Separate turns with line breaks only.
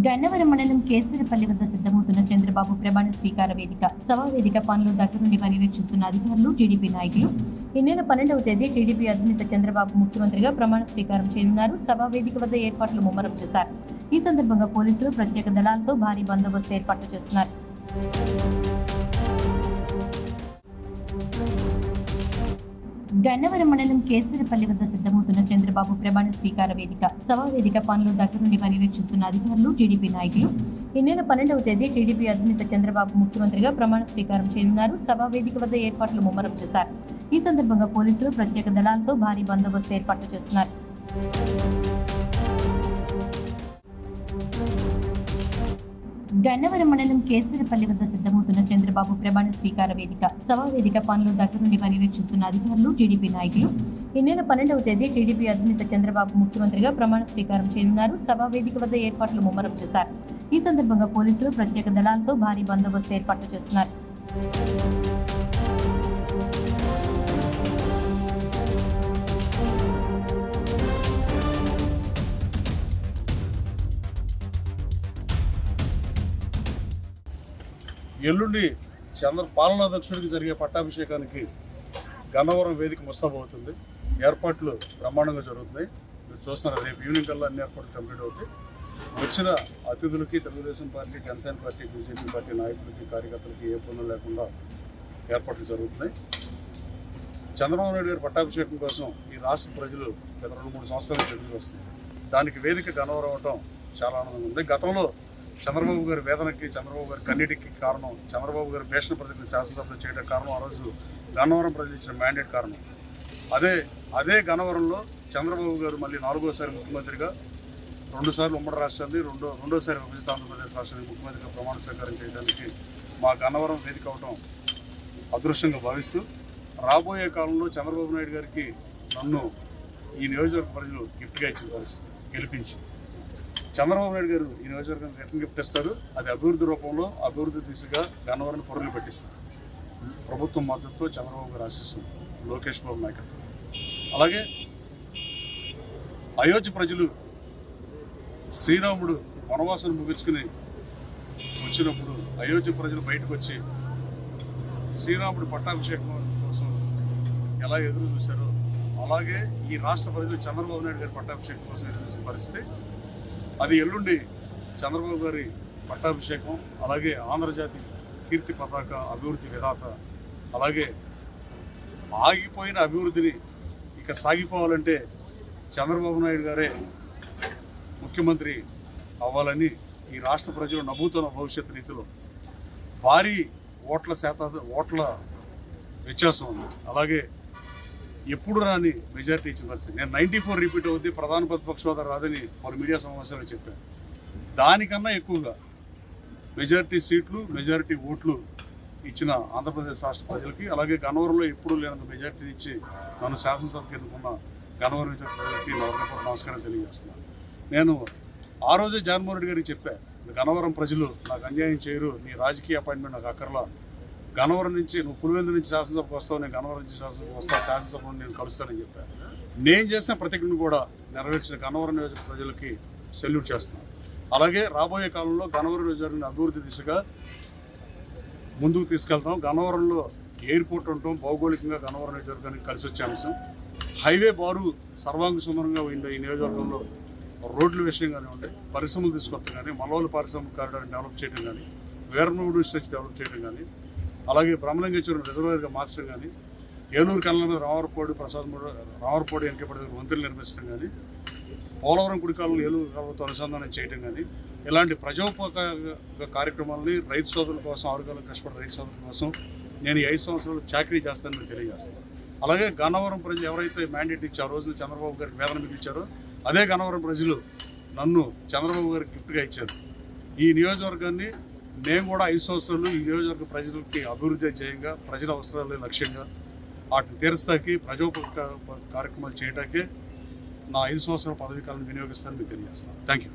గన్నవరం మండలం కేసరపల్లి వద్ద సిద్ధమవుతున్న చంద్రబాబు ప్రమాణ స్వీకార వేదిక సభావేదిక పనులు పనులు దగ్గరుండి పర్యవేక్షిస్తున్న అధికారులు టీడీపీ నాయకులు. ఈ నెల పన్నెండవ తేదీ టీడీపీ అధినేత చంద్రబాబు ముఖ్యమంత్రిగా ప్రమాణ స్వీకారం చేయనున్నారు. సభావేదిక వద్ద ఏర్పాట్లు ముమ్మరం చేశారు. ఈ సందర్భంగా పోలీసులు ప్రత్యేక దళాలతో భారీ బందోబస్తు ఏర్పాట్లు చేస్తున్నారు. గన్నవరం మండలం కేసరపల్లి వద్ద సిద్ధమవుతున్న చంద్రబాబు ప్రమాణ స్వీకార వేదిక సభావేదిక పనులు దగ్గరుండి పర్యవేక్షిస్తున్న అధికారులు టీడీపీ నాయకులు. ఈ నెల పన్నెండవ తేదీ టీడీపీ అధినేత చంద్రబాబు ముఖ్యమంత్రిగా ప్రమాణ స్వీకారం చేయనున్నారు. సభావేదిక వద్ద ఏర్పాట్లు ముమ్మరం చేశారు. ఈ సందర్భంగా పోలీసులు ప్రత్యేక దళాలతో భారీ బందోబస్తు ఏర్పాట్లు చేస్తున్నారు. గన్నవరం మండలం కేసరపల్లి వద్ద సిద్ధమవుతున్న చంద్రబాబు ప్రమాణ స్వీకార వేదిక సభావేదిక పనులు దగ్గరుండి పర్యవేక్షిస్తున్న అధికారులు టీడీపీ నాయకులు. ఈ నెల పన్నెండవ తేదీ టీడీపీ అధినేత చంద్రబాబు ముఖ్యమంత్రిగా ప్రమాణ స్వీకారం చేయనున్నారు. సభావేదిక వద్ద ఏర్పాట్లు ముమ్మరం చేశారు. ఈ సందర్భంగా పోలీసులు ప్రత్యేక దళాలతో భారీ బందోబస్తు ఏర్పాట్లు చేస్తున్నారు.
ఎల్లుండి చంద్ర పాలనాధ్యక్షుడికి జరిగే పట్టాభిషేకానికి గన్నవరం వేదిక ముస్తాబవుతుంది. ఏర్పాట్లు బ్రహ్మాండంగా జరుగుతున్నాయి. మీరు చూస్తున్నారు రేపు ఈవినింగ్ కల్లా అన్ని ఏర్పాట్లు కంప్లీట్ అవుతాయి. వచ్చిన అతిథులకి Telugu Desam party Janasena party BJP party నాయకులకి కార్యకర్తలకి ఏ పనులు లేకుండా ఏర్పాట్లు జరుగుతున్నాయి. చంద్రబాబు నాయుడు గారి పట్టాభిషేకం కోసం ఈ రాష్ట్ర ప్రజలు గత రెండు మూడు సంవత్సరాలు నుంచి ఎదురు చూస్తున్నారు. దానికి వేదిక గన్నవరం అవటం చాలా ఆనందంగా ఉంది. గతంలో చంద్రబాబు గారి వేదనకి చంద్రబాబు గారి కన్నీటికి కారణం చంద్రబాబు గారి భేషణ ప్రతిజ్ఞ శాసనసభలో చేయడం కారణం ఆ రోజు గన్నవరం ప్రజలు ఇచ్చిన మ్యాండేట్ కారణం. అదే అదే గన్నవరంలో చంద్రబాబు గారు మళ్ళీ నాలుగోసారి ముఖ్యమంత్రిగా రెండుసార్లు ఉమ్మడి రాష్ట్రాన్ని రెండో రెండోసారి విభజిత ఆంధ్రప్రదేశ్ రాష్ట్రానికి ముఖ్యమంత్రిగా ప్రమాణ స్వీకారం చేయడానికి మా గన్నవరం వేదిక అవడం అదృష్టంగా భావిస్తూ రాబోయే కాలంలో చంద్రబాబు నాయుడు గారికి నన్ను ఈ నియోజకవర్గ ప్రజలు గిఫ్ట్గా ఇచ్చిన గెలిపించి. చంద్రబాబు నాయుడు గారు ఈ నియోజకవర్గానికి రిటర్న్ గిఫ్ట్ ఇస్తారు. అది అభివృద్ధి రూపంలో అభివృద్ధి దిశగా గన్నవరం పొరలు పెట్టిస్తారు ప్రభుత్వం మద్దతుతో చంద్రబాబు గారు ఆశిస్తుంది. లోకేష్ బాబు నాయకత్వం. అలాగే అయోధ్య ప్రజలు శ్రీరాముడు వనవాసం ముగించుకుని వచ్చినప్పుడు అయోధ్య ప్రజలు బయటకు వచ్చి శ్రీరాముడు పట్టాభిషేకం కోసం ఎలా ఎదురు చూశారో అలాగే ఈ రాష్ట్ర ప్రజలు చంద్రబాబు నాయుడు గారి పట్టాభిషేకం కోసం ఎదురు చూసే పరిస్థితి అది ఎల్లుండి చంద్రబాబు గారి పట్టాభిషేకం అలాగే ఆంధ్రజాతి కీర్తి పతాక అభివృద్ధి విధాత అలాగే ఆగిపోయిన అభివృద్ధిని ఇక సాగిపోవాలంటే చంద్రబాబు నాయుడు గారే ముఖ్యమంత్రి అవ్వాలని ఈ రాష్ట్ర ప్రజలు నమ్ముతున్న భవిష్యత్ రీతిలో భారీ ఓట్ల శాత ఓట్ల వ్యత్యాసం ఉంది. అలాగే ఎప్పుడు రాని మెజార్టీ ఇచ్చిన పరిస్థితి. నేను నైంటీ ఫోర్ రిపీట్ అవుద్ది ప్రధాన ప్రతిపక్ష హోదా రాదని వారు మీడియా సమావేశంలో చెప్పారు దానికన్నా ఎక్కువగా మెజారిటీ సీట్లు మెజారిటీ ఓట్లు ఇచ్చిన ఆంధ్రప్రదేశ్ రాష్ట్ర ప్రజలకి అలాగే గన్నవరంలో ఎప్పుడూ లేనంత మెజార్టీని ఇచ్చి నన్ను శాసనసభకి ఎన్నుకున్న గన్నవరం నియోజక ప్రజలకి నమస్కారం తెలియజేస్తున్నాను. నేను ఆ రోజే జగన్మోహన్ రెడ్డి గారికి చెప్పాను గన్నవరం ప్రజలు నాకు అన్యాయం చేయరు నీ రాజకీయ అపాయింట్మెంట్ నాకు అక్కర్లా గన్నవరం నుంచి నువ్వు పులివెందు నుంచి శాసనసభకు వస్తావు నేను గనవరం నుంచి శాసనసభకు వస్తావు శాసనసభను నేను కలుస్తానని చెప్పాను నేను చేసిన ప్రతిజ్ఞను కూడా నెరవేర్చిన గనవరం నియోజక ప్రజలకి సెల్యూట్ చేస్తున్నాను. అలాగే రాబోయే కాలంలో గనవరం నియోజకవర్గం అభివృద్ధి దిశగా ముందుకు తీసుకెళ్తాం. గనవరంలో ఎయిర్పోర్ట్ ఉండటం భౌగోళికంగా గనవరం నియోజకవర్గానికి కలిసి వచ్చే అంశం. హైవే బారు సర్వాంగ సుందరంగా ఉండే ఈ నియోజకవర్గంలో రోడ్ల విషయం కానివ్వండి పరిశ్రమలు తీసుకొస్తాం కానీ మలవల పారిశ్రామిక కారిడార్ డెవలప్ చేయడం కానీ వీరనగూడు స్ట్రెచ్ డెవలప్ చేయడం కానీ అలాగే బ్రహ్మలింగేశ్వరం రిజర్వాయర్గా మార్చడం కానీ ఏలూరు కళ్ళ మీద రామవరపోడి ప్రసాద్ రామవరపోడి వెనకబడి వంతెనలు నిర్మించడం కానీ పోలవరం కుడికాలను ఏలూరు కాలువతో అనుసంధానం చేయడం కానీ ఇలాంటి ప్రజోపక కార్యక్రమాలని రైతు సోదరుల కోసం ఆరుగాలం కష్టపడే రైతు సోదరుల కోసం నేను ఈ ఐదు సంవత్సరాలు చాకరీ చేస్తానని తెలియజేస్తాను. అలాగే గన్నవరం ప్రజలు ఎవరైతే మ్యాండేట్ ఇచ్చారో ఆ రోజున చంద్రబాబు గారికి వేదన మీకు అదే గన్నవరం ప్రజలు నన్ను చంద్రబాబు గారికి గిఫ్ట్గా ఇచ్చారు. ఈ నియోజకవర్గాన్ని మేము కూడా ఐదు సంవత్సరాలు ఈ నియోజకవర్గ ప్రజలకి అభివృద్ధి చేయంగా ప్రజల అవసరాలే లక్ష్యంగా వాటిని తీరుస్తాకి ప్రజోపక కార్యక్రమాలు చేయటాకే నా ఐదు సంవత్సరాల పదవీ కాలం వినియోగిస్తానని మీకు తెలియజేస్తాను థ్యాంక్ యూ